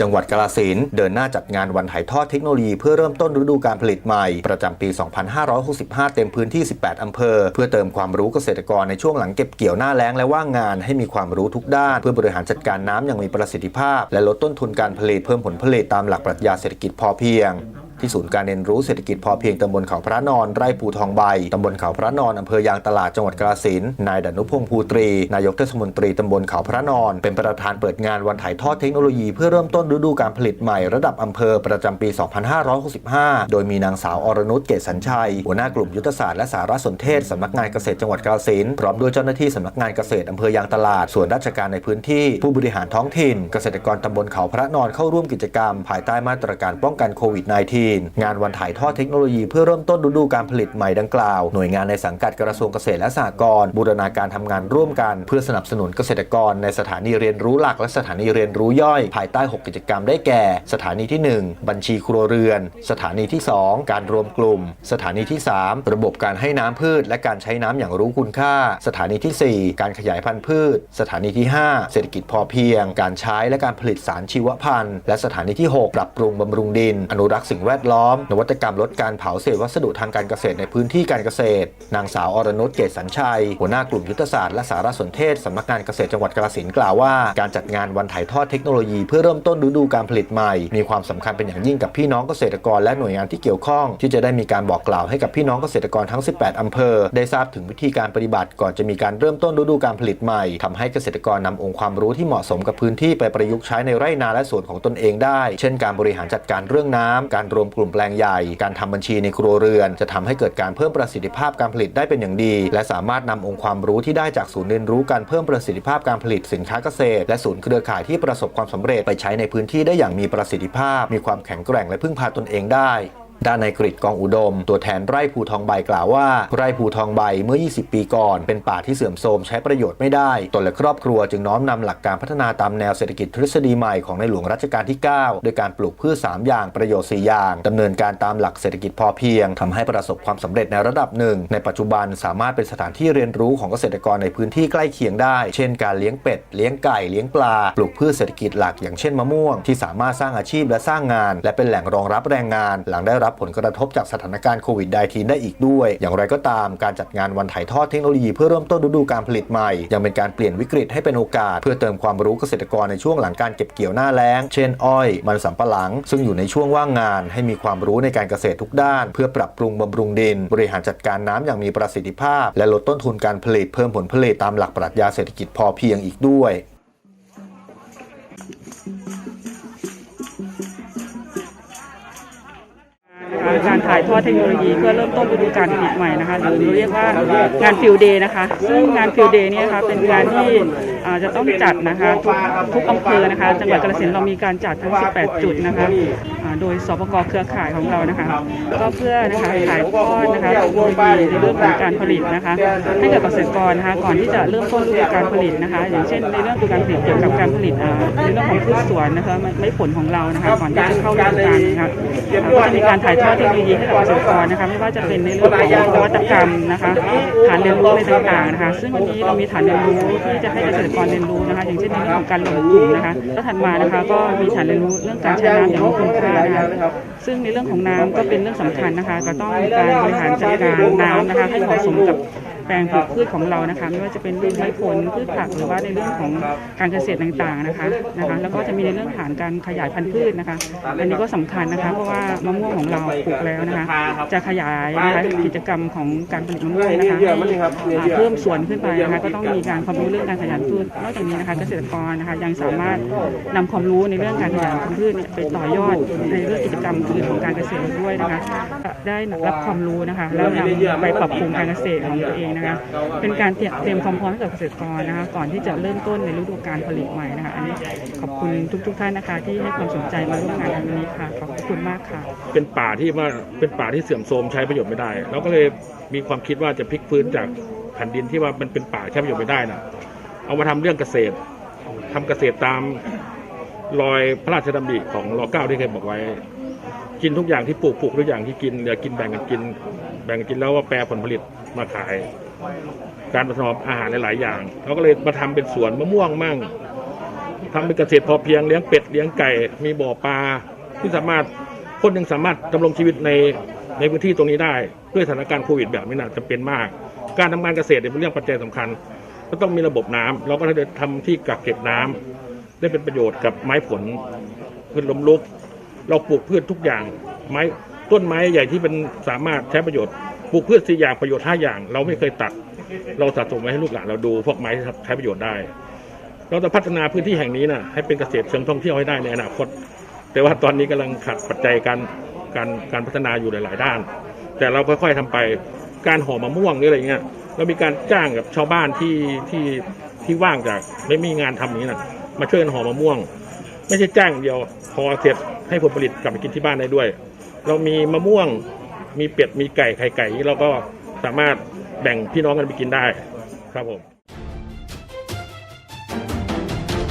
จังหวัดกาลสินเดินหน้าจัดงานวันถ่ายทอดเทคโนโลยีเพื่อเริ่มต้นฤดูการผลิตใหม่ ประจำปี 2565 เต็มพื้นที่ 18 อำเภอ เพื่อเติมความรู้เกษตรกรในช่วงหลังเก็บเกี่ยวหน้าแล้งและว่างงานให้มีความรู้ทุกด้าน เพื่อบริหารจัดการน้ำอย่างมีประสิทธิภาพ และลดต้นทุนการผลิตเพิ่มผลผลิตตามหลักปรัชญาเศรษฐกิจพอเพียง ที่ศูนย์การเรียนรู้เศรษฐกิจพอเพียงตำบลเขาพระนอนไร่ภูทองใบตำบลเขาพระนอนอำเภอยางตลาดจังหวัดกาฬสินนายดนุพงษ์ภูตรี นายกเทศมนตรีตำบลเขาพระนอน เป็นประธานเปิดงานวันถ่ายทอดเทคโนโลยีเพื่อเริ่มต้นฤดูการผลิตใหม่ระดับอำเภอประจำปี 2565 โดยมีนางสาวอรนุชเกษสัญชัย หัวหน้ากลุ่มยุทธศาสตร์และสารสนเทศสำนักงานเกษตรจังหวัดกาฬสินพร้อมด้วยเจ้าหน้าที่สำนักงานเกษตรอำเภอยางตลาดส่วนราชการในพื้นที่ ผู้บริหารท้องถิ่น เกษตรกรตำบลเขาพระนอนเข้าร่วมกิจกรรม ภายใต้มาตรการป้องกันโควิด -19 งานวันถ่ายทอดเทคโนโลยีเพื่อเริ่มต้นฤดูการผลิตใหม่ดังกล่าว หน่วยงานในสังกัดกระทรวงเกษตรและสหกรณ์บูรณาการทำงานร่วมกัน เพื่อสนับสนุนเกษตรกร ในสถานีเรียนรู้หลักและสถานีเรียนรู้ย่อย ภายใต้ 6 กิจกรรมได้แก่ สถานีที่ 1 บัญชีครัวเรือน สถานีที่ 2 การรวมกลุ่ม สถานีที่ 3 ระบบการให้น้ำพืช และการใช้น้ำอย่างรู้คุณค่า สถานีทีสี่ 4 การขยายพันธุ์พืช สถานีที่ 5 เศรษฐกิจพอเพียง การใช้และการผลิตสารชีวพันธุ์ และสถานีที่ 6 ปรับปรุงบำรุงดิน อนุรักษ์สิ่งแวดล้อม นวัตกรรมลดการเผาเศษวัสดุทางการเกษตรในพื้นที่การเกษตร นางสาวอรนุชเกษสัญชัย หัวหน้ากลุ่มยุทธศาสตร์และสารสนเทศสำนักงานเกษตรจังหวัดกาฬสินกล่าวว่า การจัดงานวันถ่ายทอดเทคโนโลยี เพื่อเริ่มต้นฤดูการผลิตใหม่ มีความสำคัญเป็นอย่างยิ่งกับพี่น้องเกษตรกรและหน่วยงานที่เกี่ยวข้อง ที่จะได้มีการบอกกล่าวให้กับพี่น้องเกษตรกรทั้ง 18อำเภอ ได้ทราบถึงวิธีการปฏิบัติก่อนจะมีการเริ่มต้นฤดูการผลิตใหม่ทำให้เกษตรกรนำองค์ความรู้ที่เหมาะสมกับพื้นที่ไปประยุกต์ใช้ในไร่นาและสวนของตนเองได้ เช่น การบริหารจัดการเรื่องน้ำการรวมกลุ่มแปลงใหญ่ การทำบัญชีในครัวเรือน จะทำให้เกิดการเพิ่มประสิทธิภาพการผลิตได้เป็นอย่างดี และสามารถนำองค์ความรู้ที่ได้จากศูนย์เรียนรู้การเพิ่มประสิทธิภาพการผลิตสินค้าเกษตร และศูนย์เครือข่ายที่ประสบความสำเร็จไปใช้ในพื้นที่ได้อย่างมีประสิทธิภาพ มีความแข็งแกร่งและพึ่งพาตนเองได้ ด้านนายกริกองอุดม ตัวแทนไร่ภูทองใบกล่าวว่า ไร่ภูทองใบเมื่อ 20 ปีก่อน เป็นป่าที่เสื่อมโทรมใช้ประโยชน์ไม่ได้ ตนและครอบครัวจึงน้อมนำหลักการพัฒนาตามแนวเศรษฐกิจทฤษฎีใหม่ของในหลวงรัชกาลที่ 9 โดยการปลูกพืช 3 อย่างประโยชน์ 4 อย่างดำเนินการตามหลักเศรษฐกิจพอเพียงทำให้ประสบความสำเร็จในระดับหนึ่ง ในปัจจุบันสามารถเป็นสถานที่เรียนรู้ของเกษตรกรในพื้นที่ใกล้เคียงได้ เช่น การเลี้ยงเป็ด เลี้ยงไก่ เลี้ยงปลา ปลูกพืชเศรษฐกิจหลักอย่างเช่นมะม่วง ที่สามารถสร้างอาชีพและสร้างงาน และเป็นแหล่งรองรับแรงงาน หลังได้รับรับผลกระทบจากสถานการณ์โควิด -19 ได้อีกด้วย อย่างไรก็ตามการจัดงานวันถ่ายทอดเทคโนโลยีเพื่อเริ่มต้นฤดูการผลิตใหม่ ยังเป็นการเปลี่ยนวิกฤตให้เป็นโอกาส เพื่อเติมความรู้เกษตรกรในช่วงหลังการเก็บเกี่ยวหน้าแล้ง เช่นอ้อย มันสำปะหลัง ซึ่งอยู่ในช่วงว่างงาน ให้มีความรู้ในการเกษตรทุกด้าน เพื่อปรับปรุงบำรุงดิน บริหารจัดการน้ำอย่างมีประสิทธิภาพ และลดต้นทุนการผลิตเพิ่มผลผลิตตามหลักปรัชญาเศรษฐกิจพอเพียงอีกด้วย การถ่ายทอดเทคโนโลยีเพื่อเริ่มต้นฤดูกาลผลิตใหม่นะคะหรือเรียกว่างานฟิลเดย์นะคะ ซึ่งงานฟิลเดย์นี่นะคะเป็นงานที่จะต้องจัดนะคะทุกทุกอำเภอนะคะ จังหวัดกาฬสินธุ์เรามีการจัดทั้ง 18 จุดนะคะโดยสปกเครือข่ายของเรานะคะ ก็เพื่อนะคะถ่ายทอดนะคะเทคโนโลยีในเรื่องของการผลิตนะคะให้กับเกษตรกรนะคะก่อนที่จะเริ่มต้นฤดูการผลิตนะคะ อย่างเช่นในเรื่องของการผลิตเกี่ยวกับการผลิตในเรื่องของพืชสวนนะคะไม้ผลของเรานะคะก่อนที่จะเข้าฤดูกาลนะคะก็จะมีการถ่ายทอดเทคโนโลยีให้กับเกษตรนะคะ ไม่ว่าจะเป็นในเรื่องของนวัตกรรมนะคะฐานเรียนรู้อะไรต่างๆนะคะ ซึ่งวันนี้เรามีฐานเรียนรู้ที่จะให้เกษตรกรเรียนรู้นะคะ อย่างเช่นในเรื่องของการลงทุนนะคะแล้วถัดมานะคะก็มีฐานเรียนรู้เรื่องการใช้น้ำอย่างมีคุณค่านะคะซึ่งในเรื่องของน้ำก็เป็นเรื่องสำคัญนะคะ ก็ต้องมีการบริหารจัดการน้ำนะคะให้เหมาะสมกับ ปลงปลูกพืชของเรานะคะ ไม่ว่าจะเป็นพืชไม้ผลพืชผักหรือว่าในเรื่องของการเกษตรต่างๆนะคะนะคะ แล้วก็จะมีในเรื่องฐานการขยายพันธุ์พืชนะคะ อันนี้ก็สำคัญนะคะเพราะว่ามะม่วงของเราปลูกแล้วนะคะ จะขยายนะคะกิจกรรมของการผลิตมะม่วงนะคะให้เพิ่มส่วนขึ้นไปนะคะก็ต้องมีการความรู้เรื่องการขยายพืชนอกจากนี้นะคะเกษตรกรนะคะยังสามารถนำความรู้ในเรื่องการขยายพันธุ์พืชไปต่อยอดในเรื่องกิจกรรมอื่นของการเกษตรด้วยนะคะ ได้รับความรู้นะคะ แล้วนำไปปรับปรุงการเกษตรของตัวเองนะคะเป็นการเตรียมความพร้อมให้กับเกษตรกรนะคะก่อนที่จะเริ่มต้นในฤดูการผลิตใหม่นะคะอันนี้ขอบคุณทุก ๆ ท่านนะคะ ที่ให้ความสนใจมาร่วมงานนวันนี้ค่ะขอบคุณมากค่ะ เป็นป่าที่ว่าเป็นป่าที่เสื่อมโทรมใช้ประโยชน์ไม่ได้เราก็เลยมีความคิดว่าจะพลิกฟื้นจากแผ่นดินที่ว่ามันเป็นป่าใช้ประโยชน์ไม่ได้นะเอามาทำเรื่องเกษตรทำเกษตรตามรอยพระราชดำริของรอเก้าที่เคยบอกไว้ กินทุกอย่างที่ปลูกปลูกทุกอย่างที่กินอย่ากินแบ่งกันกิน แบ่งกินแล้วว่าแปรผลผลิตมาขาย การประกอบอาหารหลาย ๆ อย่างเราก็เลยมาทำเป็นสวนมะม่วงมั่งทำเป็นเกษตรพอเพียงเลี้ยงเป็ดเลี้ยงไก่ มีบ่อปลาที่สามารถคนยังสามารถดำรงชีวิตในในพื้นที่ตรงนี้ได้ ด้วยสถานการณ์โควิดแบบนี้นะจำเป็นมาก การทำงานเกษตรเป็นเรื่องปัจจัยสำคัญ ก็ต้องมีระบบน้ำเราก็จะทำที่กักเก็บน้ำได้เป็นประโยชน์กับไม้ผลพืชลมลุก เราปลูกพืชทุกอย่างไม้ ต้นไม้ใหญ่ที่เป็นสามารถใช้ประโยชน์ปลูกพืชสี่อย่างประโยชน์ห้าอย่าง เราไม่เคยตัด เราสะสมไว้ให้ลูกหลานเราดูพวกไม้ที่ใช้ประโยชน์ได้ เราจะพัฒนาพื้นที่แห่งนี้นะให้เป็นเกษตรเชิงท่องเที่ยวให้ได้ในอนาคต แต่ว่าตอนนี้กำลังขัดปัจจัยการการการพัฒนาอยู่หลาย ๆ ด้าน แต่เราค่อย ๆทำไปการห่อมะม่วงหรืออะไรเงี้ยเรามีการจ้างกับชาวบ้านที่ที่ที่ว่างจากไม่มีงานทำอย่างนี้นะมาช่วยกันห่อมะม่วง ไม่ใช่จ้างเดียวพอเสร็จให้ผลผลิตกลับไปกินที่บ้านได้ด้วย เรามีมะม่วงมีเป็ดมีไก่ไข่ไก่นี้เราก็สามารถแบ่งพี่น้องกันไปกินได้ครับผม